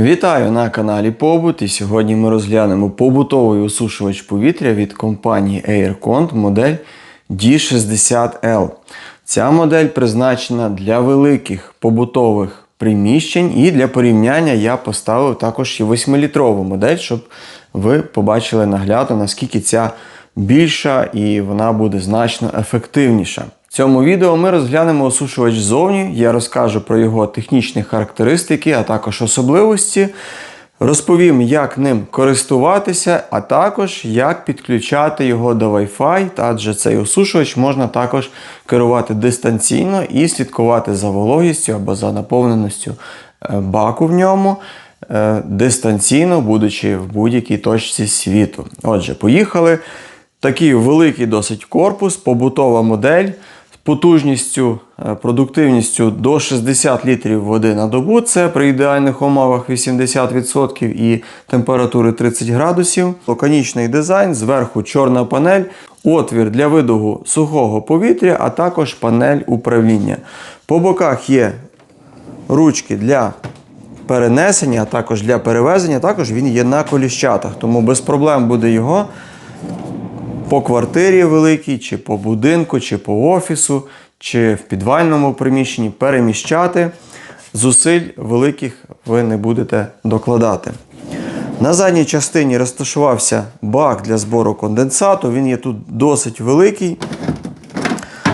Вітаю на каналі Побут і сьогодні ми розглянемо побутовий осушувач повітря від компанії AirCont модель D60L. Ця модель призначена для великих побутових приміщень і для порівняння я поставив також і 8-літрову модель, щоб ви побачили наглядно, наскільки ця більша і вона буде значно ефективніша. В цьому відео ми розглянемо осушувач ззовні, я розкажу про його технічні характеристики, а також особливості. Розповім, як ним користуватися, а також як підключати його до Wi-Fi, адже цей осушувач можна також керувати дистанційно і слідкувати за вологістю або за наповненістю е, баку в ньому е, дистанційно, будучи в будь-якій точці світу. Отже, поїхали. Такий великий досить корпус, побутова модель потужністю, е, продуктивністю до 60 літрів води на добу. Це при ідеальних умовах 80% і температури 30 градусів. Лаконічний дизайн, зверху чорна панель, отвір для видогу сухого повітря, а також панель управління. По боках є ручки для перенесення, а також для перевезення. Також він є на коліщатах, тому без проблем буде його по квартирі великій, чи по будинку, чи по офісу, чи в підвальному приміщенні переміщати. Зусиль великих ви не будете докладати. На задній частині розташувався бак для збору конденсату. Він є тут досить великий.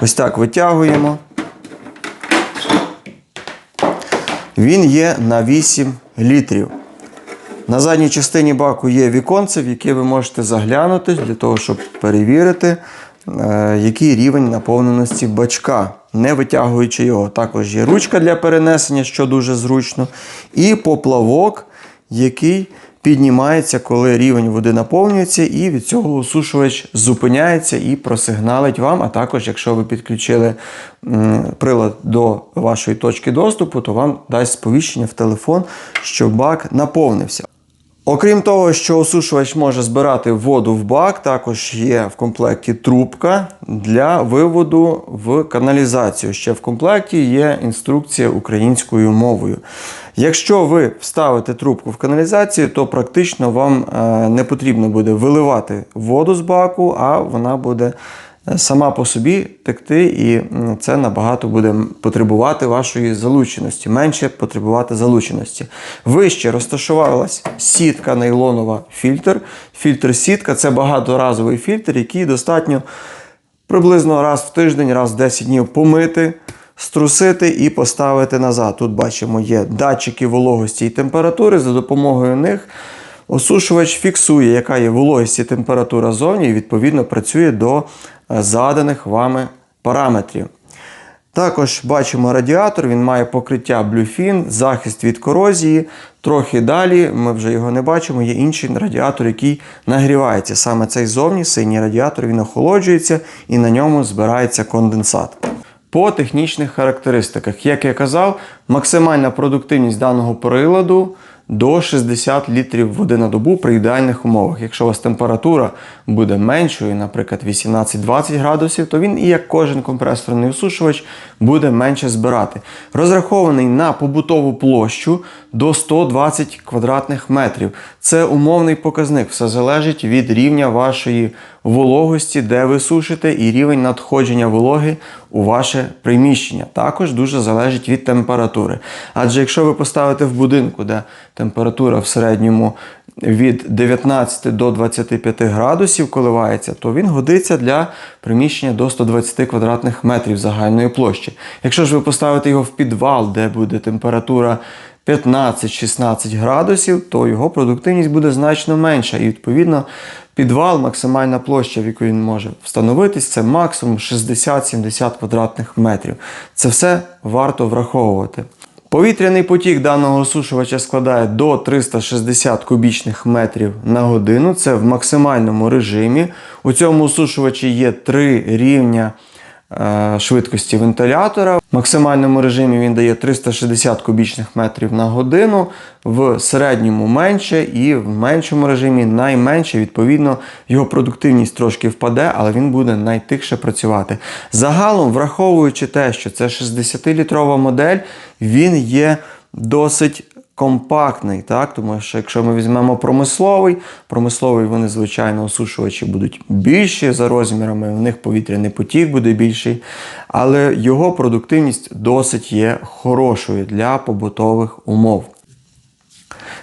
Ось так витягуємо. Він є на 8 літрів. На задній частині баку є віконце, в яке ви можете заглянути для того, щоб перевірити, е, який рівень наповненості бачка, не витягуючи його. Також є ручка для перенесення, що дуже зручно, і поплавок, який піднімається, коли рівень води наповнюється, і від цього осушувач зупиняється і просигналить вам. А також, якщо ви підключили прилад до вашої точки доступу, то вам дасть сповіщення в телефон, що бак наповнився. Окрім того, що осушувач може збирати воду в бак, також є в комплекті трубка для виводу в каналізацію. Ще в комплекті є інструкція українською мовою. Якщо ви вставите трубку в каналізацію, то практично вам е, не потрібно буде виливати воду з баку, а вона буде сама по собі текти, і це набагато буде потребувати вашої залученості, менше потребувати залученості. Вище розташувалась сітка нейлонова фільтр. Фільтр сітка це багаторазовий фільтр, який достатньо приблизно раз в тиждень, раз в 10 днів помити. Струсити і поставити назад. Тут бачимо, є датчики вологості і температури. За допомогою них осушувач фіксує, яка є вологість і температура зовні, і відповідно працює до заданих вами параметрів. Також бачимо радіатор, він має покриття Bluefin, захист від корозії. Трохи далі, ми вже його не бачимо, є інший радіатор, який нагрівається. Саме цей зовні синій радіатор він охолоджується і на ньому збирається конденсат. По технічних характеристиках, як я казав, максимальна продуктивність даного приладу до 60 літрів води на добу при ідеальних умовах. Якщо у вас температура буде меншою, наприклад, 18-20 градусів, то він і як кожен компресорний осушувач буде менше збирати. Розрахований на побутову площу до 120 квадратних метрів. Це умовний показник, все залежить від рівня вашої вологості, де ви сушите, і рівень надходження вологи у ваше приміщення. Також дуже залежить від температури. Адже якщо ви поставите в будинку, де температура в середньому від 19 до 25 градусів коливається, то він годиться для приміщення до 120 квадратних метрів загальної площі. Якщо ж ви поставите його в підвал, де буде температура 15-16 градусів, то його продуктивність буде значно менша. І відповідно підвал, максимальна площа, в яку він може встановитись, це максимум 60-70 квадратних метрів. Це все варто враховувати. Повітряний потік даного осушувача складає до 360 кубічних метрів на годину. Це в максимальному режимі. У цьому осушувачі є три рівня швидкості вентилятора. В максимальному режимі він дає 360 кубічних метрів на годину, в середньому менше і в меншому режимі найменше. Відповідно, його продуктивність трошки впаде, але він буде найтихше працювати. Загалом, враховуючи те, що це 60-літрова модель, він є досить компактний, так? тому що якщо ми візьмемо промисловий, промисловий вони, звичайно, осушувачі будуть більші за розмірами, в них повітряний потік буде більший, але його продуктивність досить є хорошою для побутових умов.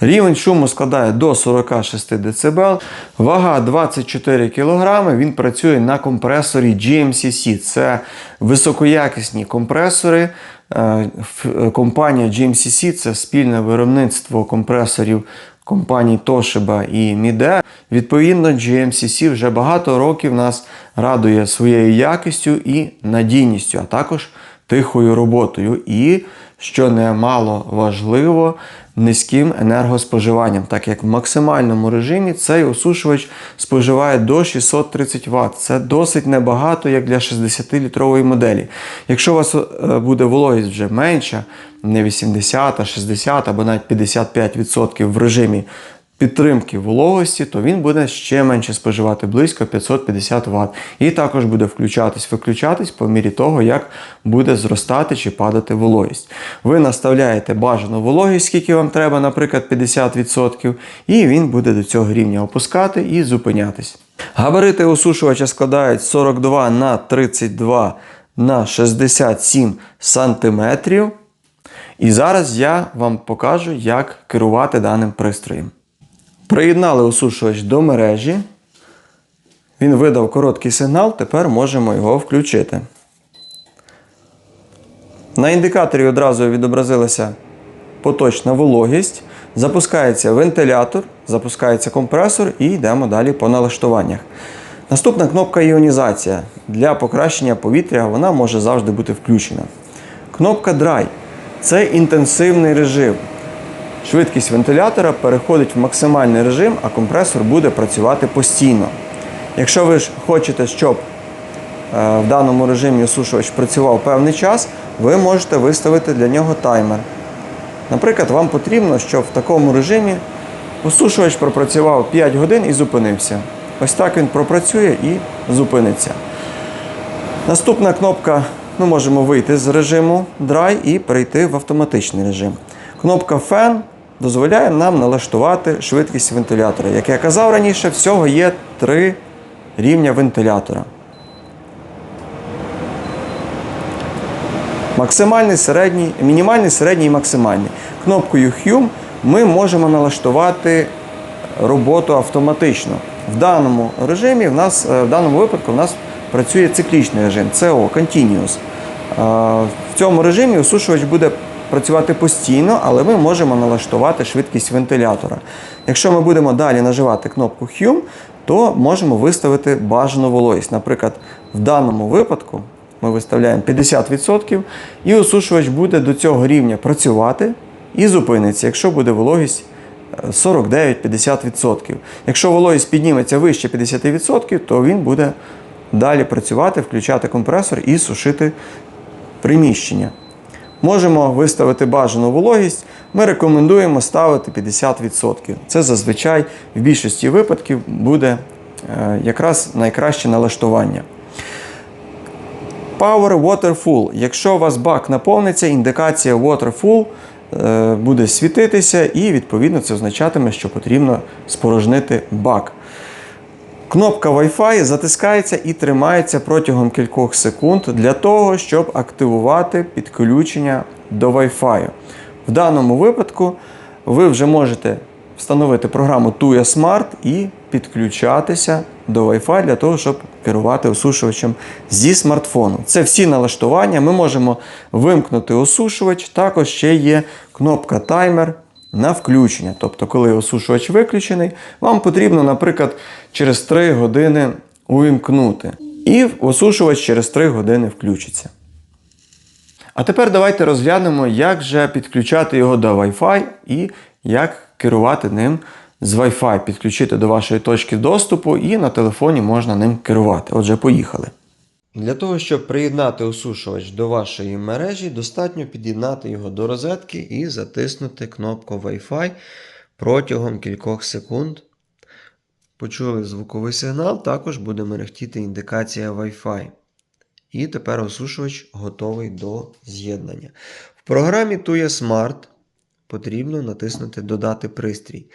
Рівень шуму складає до 46 дБ, вага 24 кг. Він працює на компресорі GMCC. Це високоякісні компресори. Е, ф- Компанія GMCC це спільне виробництво компресорів компаній Toshiba і Mide. Відповідно, GMCC вже багато років нас радує своєю якістю і надійністю, а також тихою роботою. І, що немало важливо, низьким енергоспоживанням, так як в максимальному режимі цей осушувач споживає до 630 Вт. Це досить небагато, як для 60-літрової моделі. Якщо у вас е, буде вологість вже менша, не 80, а 60 або навіть 55% в режимі підтримки вологості, то він буде ще менше споживати близько 550 Вт. І також буде включатись, виключатись по мірі того, як буде зростати чи падати вологість. Ви наставляєте бажану вологість, скільки вам треба, наприклад, 50%, і він буде до цього рівня опускати і зупинятись. Габарити осушувача складають 42 на 32 на 67 сантиметрів. І зараз я вам покажу, як керувати даним пристроєм. Приєднали осушувач до мережі. Він видав короткий сигнал, тепер можемо його включити. На індикаторі одразу відобразилася поточна вологість. Запускається вентилятор, запускається компресор і йдемо далі по налаштуваннях. Наступна кнопка іонізація. Для покращення повітря вона може завжди бути включена. Кнопка Dry це інтенсивний режим. Швидкість вентилятора переходить в максимальний режим, а компресор буде працювати постійно. Якщо ви ж хочете, щоб е, в даному режимі осушувач працював певний час, ви можете виставити для нього таймер. Наприклад, вам потрібно, щоб в такому режимі осушувач пропрацював 5 годин і зупинився. Ось так він пропрацює і зупиниться. Наступна кнопка ми можемо вийти з режиму Dry і перейти в автоматичний режим. Кнопка Fan дозволяє нам налаштувати швидкість вентилятора. Як я казав раніше, всього є три рівня вентилятора. Максимальний, середній, мінімальний, середній і максимальний. Кнопкою Hum ми можемо налаштувати роботу автоматично. В даному режимі, в, нас, е, в даному випадку, в нас працює циклічний режим CO Continuous. Е, В цьому режимі осушувач буде працювати постійно, але ми можемо налаштувати швидкість вентилятора. Якщо ми будемо далі наживати кнопку Hum, то можемо виставити бажану вологість. Наприклад, в даному випадку ми виставляємо 50%, і осушувач буде до цього рівня працювати і зупиниться, якщо буде вологість е, 49-50%. Якщо вологість підніметься вище 50%, то він буде далі працювати, включати компресор і сушити приміщення. Можемо виставити бажану вологість. Ми рекомендуємо ставити 50%. Це зазвичай в більшості випадків буде е, якраз найкраще налаштування. Power Water Full. Якщо у вас бак наповниться, індикація Water Full е, буде світитися, і відповідно це означатиме, що потрібно спорожнити бак. Кнопка Wi-Fi затискається і тримається протягом кількох секунд для того, щоб активувати підключення до Wi-Fi. В даному випадку ви вже можете встановити програму TUYA Smart і підключатися до Wi-Fi для того, щоб керувати осушувачем зі смартфону. Це всі налаштування. Ми можемо вимкнути осушувач. Також ще є кнопка таймер на включення. Тобто, коли осушувач виключений, вам потрібно, наприклад, через 3 години увімкнути. І осушувач через 3 години включиться. А тепер давайте розглянемо, як же підключати його до Wi-Fi і як керувати ним з Wi-Fi, підключити до вашої точки доступу і на телефоні можна ним керувати. Отже, поїхали. Для того, щоб приєднати осушувач до вашої мережі, достатньо під'єднати його до розетки і затиснути кнопку Wi-Fi протягом кількох секунд. Почули звуковий сигнал, також буде мерехтіти індикація Wi-Fi. І тепер осушувач готовий до з'єднання. В програмі TUYA Smart потрібно натиснути Додати пристрій.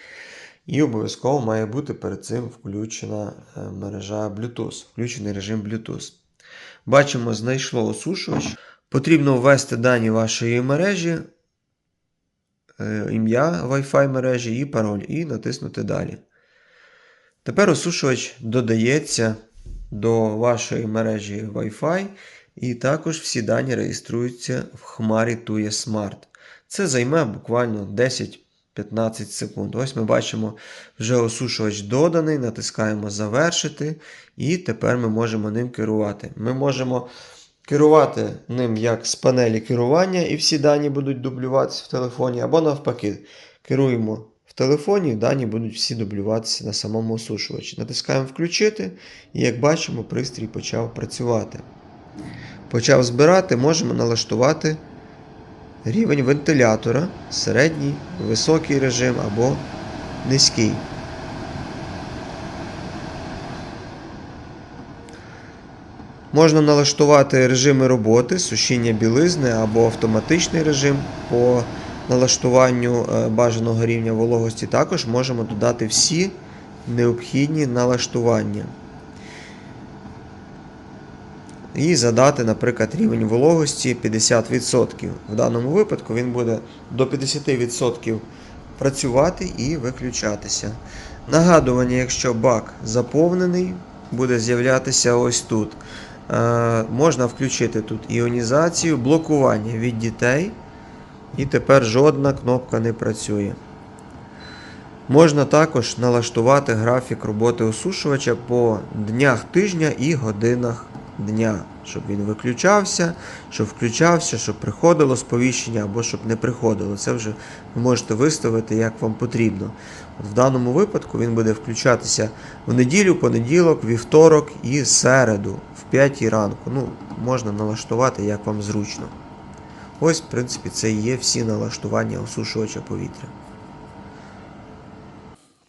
І обов'язково має бути перед цим включена е, мережа Bluetooth, включений режим Bluetooth. Бачимо, знайшло осушувач. Потрібно ввести дані вашої мережі, е, ім'я Wi-Fi мережі і пароль, і натиснути Далі. Тепер осушувач додається до вашої мережі Wi-Fi, і також всі дані реєструються в хмарі TUE Smart. Це займе буквально 10-15 секунд. Ось ми бачимо, вже осушувач доданий, натискаємо Завершити, і тепер ми можемо ним керувати. Ми можемо керувати ним як з панелі керування, і всі дані будуть дублюватися в телефоні, або навпаки, керуємо в телефоні, дані будуть всі дублюватися на самому осушувачі. Натискаємо Включити, і як бачимо, пристрій почав працювати. Почав збирати, можемо налаштувати рівень вентилятора, середній, високий режим або низький. Можна налаштувати режими роботи, сушіння білизни або автоматичний режим по налаштуванню е, бажаного рівня вологості. Також можемо додати всі необхідні налаштування. І задати, наприклад, рівень вологості 50%. В даному випадку він буде до 50% працювати і виключатися. Нагадування, якщо бак заповнений, буде з'являтися ось тут. Е, можна включити тут іонізацію, блокування від дітей. І тепер жодна кнопка не працює. Можна також налаштувати графік роботи осушувача по днях тижня і годинах дня, щоб він виключався, щоб включався, щоб приходило сповіщення або щоб не приходило. Це вже ви можете виставити, як вам потрібно. От в даному випадку він буде включатися в неділю, понеділок, вівторок і середу, в 5 ранку. Ну, можна налаштувати, як вам зручно. Ось, в принципі, це і є всі налаштування осушувача повітря.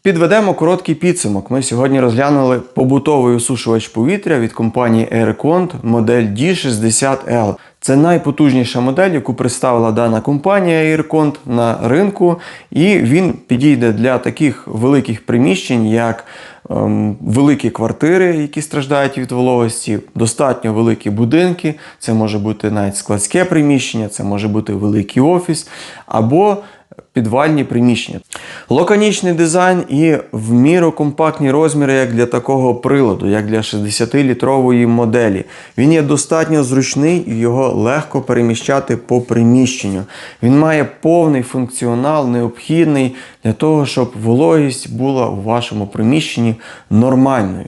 Підведемо короткий підсумок. Ми сьогодні розглянули побутовий осушувач повітря від компанії Aircont модель D60L. Це найпотужніша модель, яку представила дана компанія Aircont на ринку, і він підійде для таких великих приміщень, як ем, великі квартири, які страждають від вологості, достатньо великі будинки. Це може бути навіть складське приміщення, це може бути великий офіс або підвальні приміщення. Лаконічний дизайн і в міру компактні розміри, як для такого приладу, як для 60-літрової моделі. Він є достатньо зручний і його легко переміщати по приміщенню. Він має повний функціонал, необхідний для того, щоб вологість була у вашому приміщенні нормальною.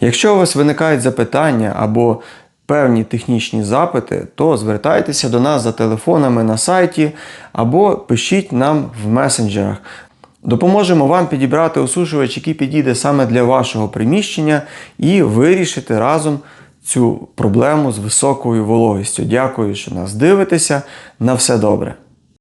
Якщо у вас виникають запитання або певні технічні запити, то звертайтеся до нас за телефонами на сайті або пишіть нам в месенджерах. Допоможемо вам підібрати осушувач, який підійде саме для вашого приміщення, і вирішити разом цю проблему з високою вологістю. Дякую, що нас дивитеся. На все добре.